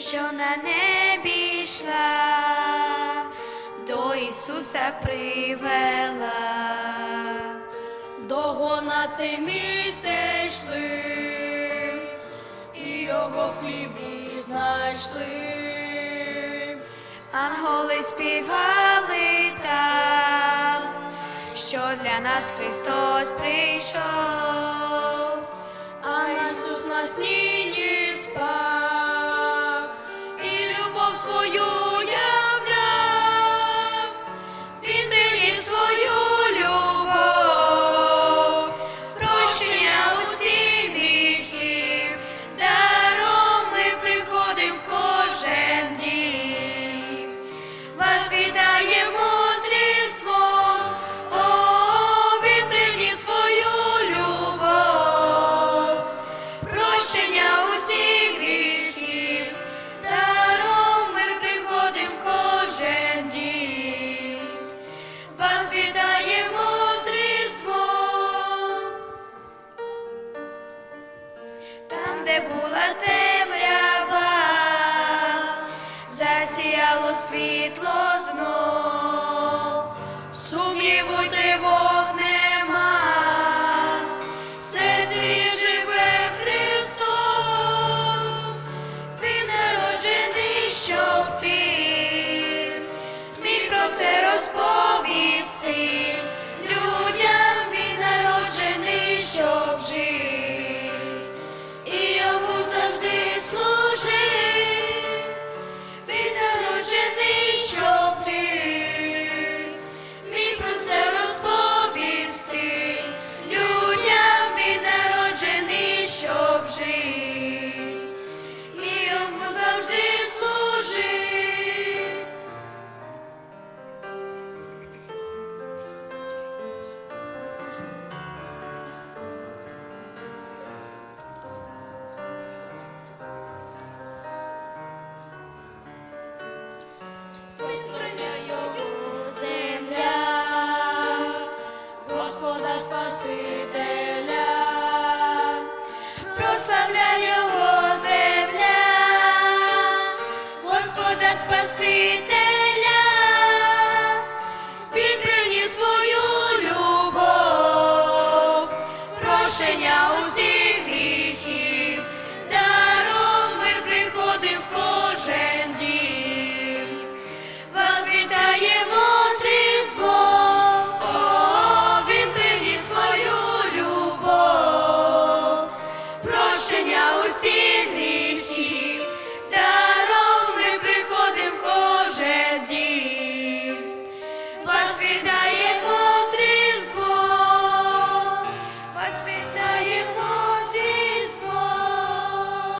що на небі йшла, до Ісуса привела, догона це місце йшли, і його в хліві знайшли, анголи співали там, що для нас Христос прийшов, а Ісус нас ні. Спасителя, прославляй Його земля, Господа Спасителя, Він приніс свою.